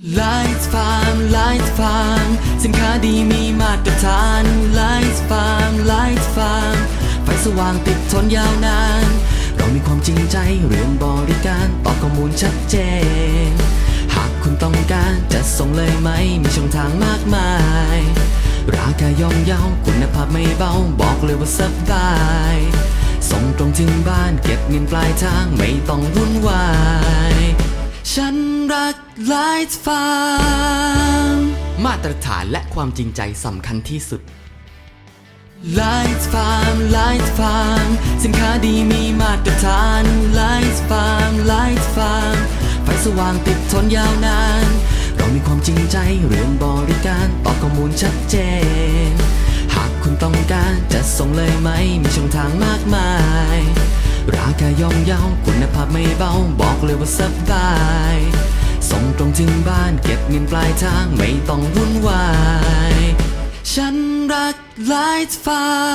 Lights Farm Lights Farm สินค้าดีมีมาตรฐาน Lights Farm Lights Farm ไฟสว่างติดทนยาวนาน เรามีความจริงใจเรื่องบริการตอบข้อมูลชัดเจน หากคุณต้องการจะส่งเลยไหม มีช่องทางมากมาย ราคาย่อมเยาคุณภาพไม่เบา บอกเลยว่าสบาย ส่งตรงถึงบ้านเก็บเงินปลายทางไม่ต้องวุ่นวาย ฉันรัก Light Farm มาตรฐานและความจริงใจสำคัญที่สุด Light Farm Light Farm สินค้าดีมีมาตรฐาน Light Farm Light Farm ไฟสว่างติดทนยาวนาน เรามีความจริงใจเรื่องบริการตอบข้อมูลชัดเจน หากคุณต้องการจะส่งเลยไหม มีช่องทางมากมาย ย่อมเยาคุณภาพไม่เบา บอกเลยว่าสบายส่งตรงถึงบ้านเก็บเงินปลายทางไม่ต้องวุ่นวาย ฉันรักไลท์ฟ้า